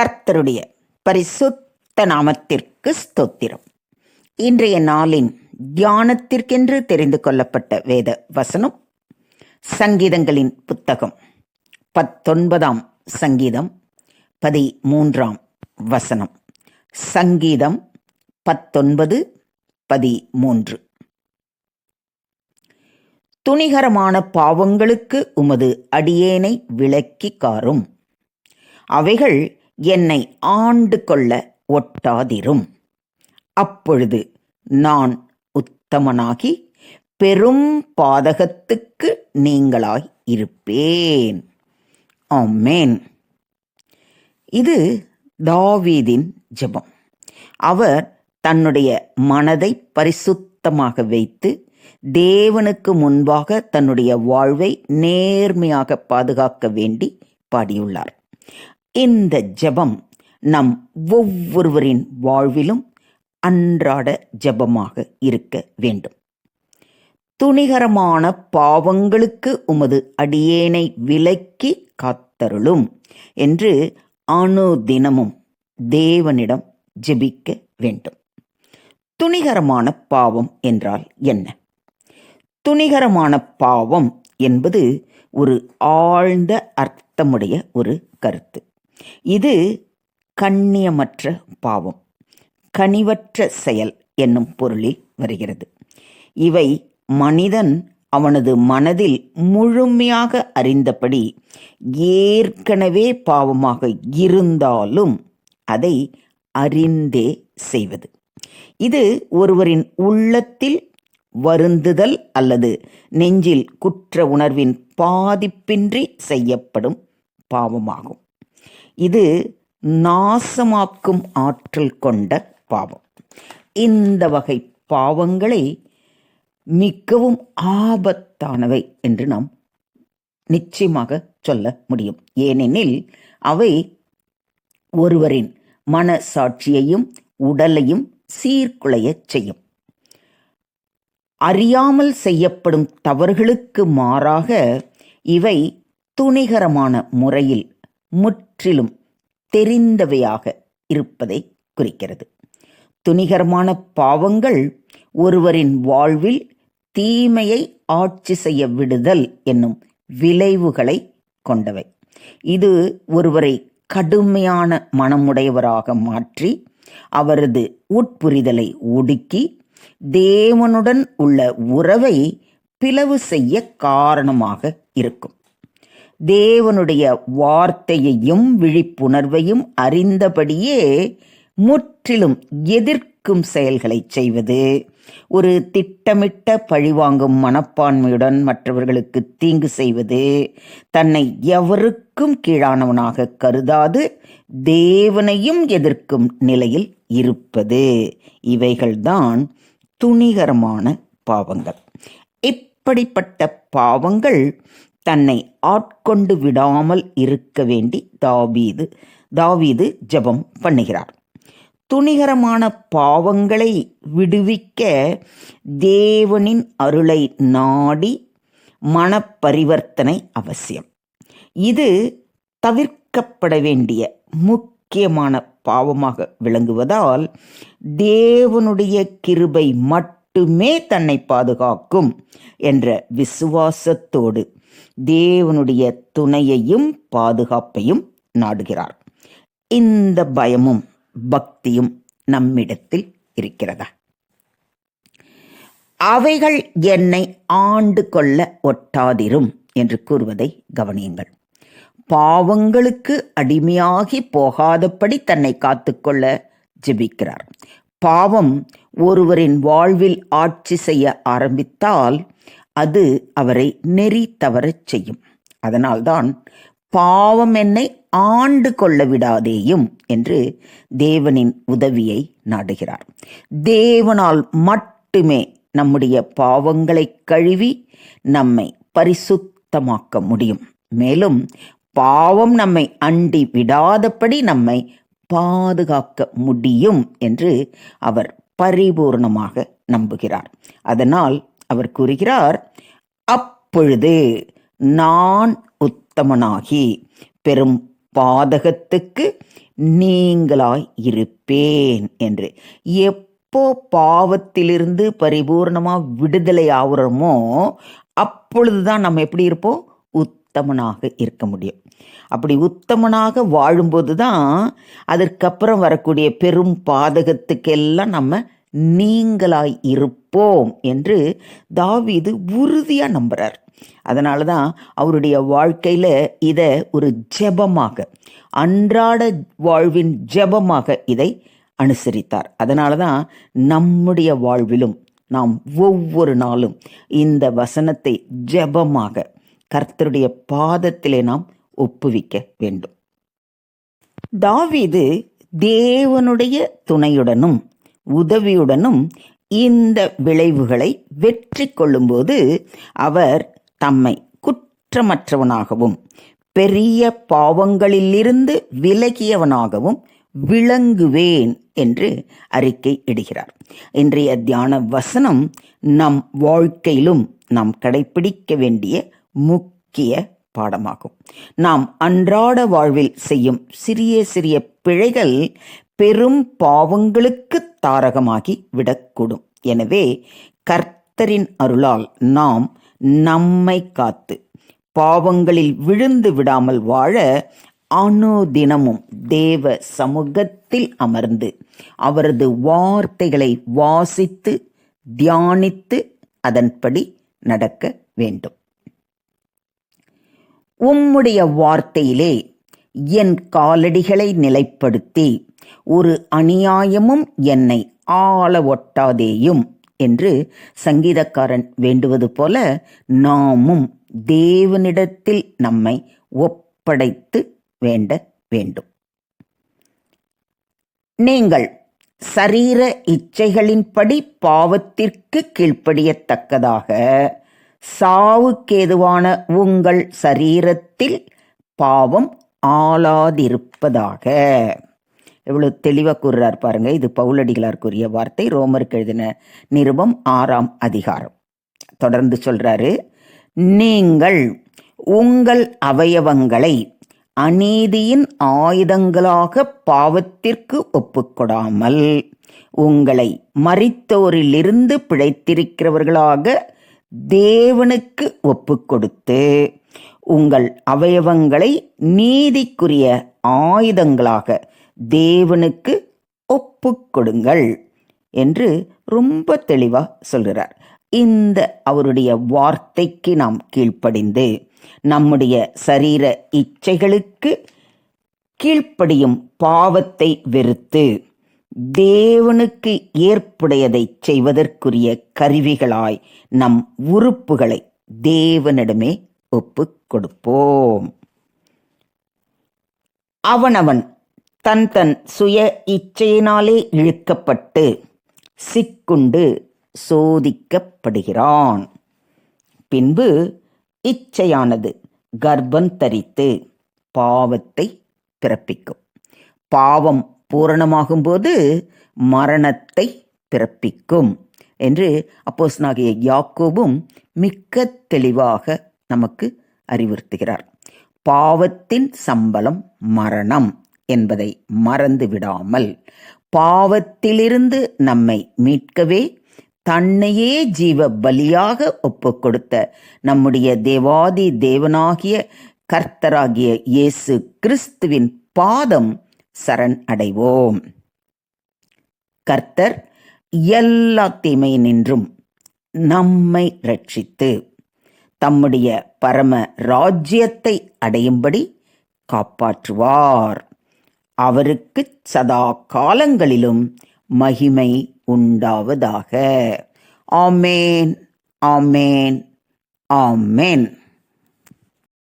கர்த்தருடைய பரிசுத்த நாமத்திற்கு ஸ்தோத்திரம். இன்றைய நாளின் தியானத்திற்கென்று தெரிந்து கொள்ளப்பட்ட வேத வசனம் சங்கீதங்களின் புத்தகம் பத்தொன்பதாம் சங்கீதம் பதிமூன்றாம் வசனம். சங்கீதம் பத்தொன்பது பதிமூன்று. துணிகரமான பாவங்களுக்கு உமது அடியேனை விளக்கிக் காரும். அவைகள் என்னை ஆண்டு கொள்ள ஒட்டாதிரும். அப்பொழுது நான் உத்தமனாகி பெரும் பாதகத்துக்கு நீங்களாய் இருப்பேன். ஆமேன். இது தாவீதின் ஜெபம். அவர் தன்னுடைய மனதை பரிசுத்தமாக வைத்து தேவனுக்கு முன்பாக தன்னுடைய வாழ்வை நேர்மையாக பாதுகாக்க வேண்டி பாடியுள்ளார். இந்த ஜெபம் நம் ஒவ்வொருவரின் வாழ்விலும் அன்றாட ஜெபமாக இருக்க வேண்டும். துணிகரமான பாவங்களுக்கு உமது அடியேனை விலக்கி காத்தருளும் என்று அணுதினமும் தேவனிடம் ஜெபிக்க வேண்டும். துணிகரமான பாவம் என்றால் என்ன? துணிகரமான பாவம் என்பது ஒரு ஆழ்ந்த அர்த்தமுடைய ஒரு கருத்து. இது கண்ணியமற்ற பாவம் கனிவற்ற செயல் என்னும் பொருளில் வருகிறது. இவை மனிதன் அவனது மனதில் முழுமையாக அறிந்தபடி ஏற்கனவே பாவமாக இருந்தாலும் அதை அறிந்தே செய்வது. இது ஒருவரின் உள்ளத்தில் வருந்துதல் அல்லது நெஞ்சில் குற்ற உணர்வின் பாதிப்பின்றி செய்யப்படும் பாவமாகும். இது நாசமாக்கும் ஆற்றல் கொண்ட பாவம். இந்த வகை பாவங்களை மிகவும் ஆபத்தானவை என்று நாம் நிச்சயமாக சொல்ல முடியும். ஏனெனில் அவை ஒருவரின் மன சாட்சியையும் உடலையும் சீர்குலையச் செய்யும். அறியாமல் செய்யப்படும் தவறுகளுக்கு மாறாக இவை துணிகரமான முறையில் முற்றிலும் தெரிந்தவையாக இருப்பதை குறிக்கிறது. துணிகரமான பாவங்கள் ஒருவரின் வாழ்வில் தீமையை ஆட்சி செய்ய விடுதல் என்னும் விளைவுகளை கொண்டவை. இது ஒருவரை கடுமையான மனமுடையவராக மாற்றி அவரது உட்புரிதலை ஒடுக்கி தேவனுடன் உள்ள உறவை பிளவு செய்ய காரணமாக இருக்கும். தேவனுடைய வார்த்தையையும் விழிப்புணர்வையும் அறிந்தபடியே முற்றிலும் எதிர்க்கும் செயல்களை செய்வது. ஒரு திட்டமிட்ட பழிவாங்கும் மனப்பான்மையுடன் மற்றவர்களுக்கு தீங்கு செய்வது தன்னை எவருக்கும் கீழானவனாக கருதாது தேவனையும் எதிர்க்கும் நிலையில் இருப்பது. இவைகள்தான் துணிகரமான பாவங்கள். இப்படிப்பட்ட பாவங்கள் தன்னை ஆட்கொண்டு விடாமல் இருக்க வேண்டி தாவீது தாவீது ஜெபம் பண்ணுகிறார். துணிகரமான பாவங்களை விடுவிக்க தேவனின் அருளை நாடி மனப்பரிவர்த்தனை அவசியம். இது தவிர்க்கப்பட வேண்டிய முக்கியமான பாவமாக விளங்குவதால் தேவனுடைய கிருபை மட்டுமே தன்னை பாதுகாக்கும் என்ற விசுவாசத்தோடு தேவனுடைய துணையையும் பாதுகாப்பையும் நாடுகிறார். இந்த பயமும் பக்தியும் நம்மிடத்தில் இருக்கிறதா? அவைகள் என்னை ஆண்டு கொள்ள ஒட்டாதிரும் என்று கூறுவதை கவனியுங்கள். பாவங்களுக்கு அடிமையாகி போகாதபடி தன்னை காத்துக்கொள்ள ஜெபிக்கிறார். பாவம் ஒருவரின் வாழ்வில் ஆட்சி செய்ய ஆரம்பித்தால் அது அவரை நெறி தவறச் செய்யும். அதனால்தான் பாவம் என்னை ஆண்டு கொள்ள விடாதேயும் என்று தேவனின் உதவியை நாடுகிறார். தேவனால் மட்டுமே நம்முடைய பாவங்களை கழுவி நம்மை பரிசுத்தமாக்க முடியும். மேலும் பாவம் நம்மை அண்டி விடாதபடி நம்மை பாதுகாக்க முடியும் என்று அவர் பரிபூர்ணமாக நம்புகிறார். அதனால் அவர் கூறுகிறார் அப்பொழுது நான் உத்தமனாகி பெரும் பாதகத்துக்கு நீங்களாய் இருப்பேன் என்று. எப்போ பாவத்திலிருந்து பரிபூர்ணமாக விடுதலை ஆகுறோமோ அப்பொழுதுதான் நம்ம எப்படி இருப்போம்? உத்தமனாக இருக்க முடியும். அப்படி உத்தமனாக வாழும்போது தான் அதற்கப்புறம் வரக்கூடிய பெரும் பாதகத்துக்கெல்லாம் நம்ம நீங்களாய் இருப்போம் என்று தாவீது உறுதியாக நம்புகிறார் அதனால தான் அவருடைய வாழ்க்கையில் இதை ஒரு ஜெபமாக அன்றாட வாழ்வின் ஜெபமாக இதை அனுசரித்தார். அதனால தான் நம்முடைய வாழ்விலும் நாம் ஒவ்வொரு நாளும் இந்த வசனத்தை ஜெபமாக கர்த்தருடைய பாதத்திலே நாம் ஒப்புவிக்க வேண்டும். தாவீது தேவனுடைய துணையுடனும் உதவியுடனும் இந்த விளைவுகளை வெற்றி கொள்ளும்போது அவர் தம்மை குற்றமற்றவனாகவும் பெரிய பாவங்களிலிருந்து விலகியவனாகவும் விளங்குவேன் என்று அறிக்கை இடுகிறார். இன்றைய தியான வசனம் நம் வாழ்க்கையிலும் நாம் கடைபிடிக்க வேண்டிய முக்கிய பாடமாகும். நாம் அன்றாட வாழ்வில் செய்யும் சிறிய சிறிய பிழைகள் பெரும் பாவங்களுக்கு தாரகமாகி விடக்கூடும். எனவே கர்த்தரின் அருளால் நாம் நம்மை காத்து பாவங்களில் விழுந்து விடாமல் வாழ அனுதினமும் தேவ சமூகத்தில் அமர்ந்து அவரது வார்த்தைகளை வாசித்து தியானித்து அதன்படி நடக்க வேண்டும். உம்முடைய வார்த்தையிலே என் காலடிகளை நிலைப்படுத்தி ஒரு அநியாயமும் என்னை ஆள ஒட்டாதேயும் என்று சங்கீதக்காரன் வேண்டுவது போல நாமும் தேவனிடத்தில் நம்மை ஒப்படைத்து வேண்ட வேண்டும். நீங்கள் சரீர இச்சைகளின்படி பாவத்திற்கு கீழ்ப்படியத்தக்கதாக சாவுக்கேதுவான உங்கள் சரீரத்தில் பாவம் ஆளாதிருப்பதாக. எவ்வளோ தெளிவாக கூறுறார் பாருங்க. இது பவுலடிகளார் கூறிய வார்த்தை. ரோமருக்கு எழுதின நிருபம் ஆறாம் அதிகாரம். தொடர்ந்து சொல்கிறாரு நீங்கள் உங்கள் அவயவங்களை அநீதியின் ஆயுதங்களாக பாவத்திற்கு ஒப்புக்கொடாமல் உங்களை மறித்தோரிலிருந்து பிழைத்திருக்கிறவர்களாக தேவனுக்கு ஒப்புக்கொடுத்து உங்கள் அவயவங்களை நீதிக்குரிய ஆயுதங்களாக தேவனுக்கு ஒப்புக்கொடுங்கள் என்று ரொம்ப தெளிவா சொல்கிறார் இந்த அவருடைய வார்த்தைக்கு நாம் கீழ்ப்படிந்து நம்முடைய சரீர இச்சைகளுக்கு கீழ்ப்படியும் பாவத்தை வெறுத்து தேவனுக்கு ஏற்புடையதை செய்வதற்குரிய கருவிகளாய் நம் உறுப்புகளை தேவனிடமே ஒப்புக் கொடுப்போம். அவனவன் தன் தன் சுய இச்சையினாலே இழுக்கப்பட்டு சிக்குண்டு சோதிக்கப்படுகிறான். பின்பு இச்சையானது கர்ப்பம் தரித்து பாவத்தை பிறப்பிக்கும். பாவம் பூரணமாகும்போது மரணத்தை பிறப்பிக்கும் என்று அப்போஸ்னாகிய யாக்கோபும் மிக்க தெளிவாக நமக்கு அறிவுறுத்துகிறார். பாவத்தின் சம்பளம் மரணம் என்பதை மறந்து விடாமல் பாவத்திலிருந்து நம்மை மீட்கவே தன்னையே ஜீவ பலியாக ஒப்புக்கொடுத்த நம்முடைய தேவாதி தேவனாகிய கர்த்தராகிய இயேசு கிறிஸ்துவின் பாதம் சரண் அடைவோம். கர்த்தர் எல்லா தீமை நின்றும் நம்மை ரட்சித்து தம்முடைய பரம ராஜ்யத்தை அடையும்படி காப்பாற்றுவார். அவருக்கு சதா காலங்களிலும் மகிமை உண்டாவதாக. ஆமேன் ஆமேன் ஆமேன்.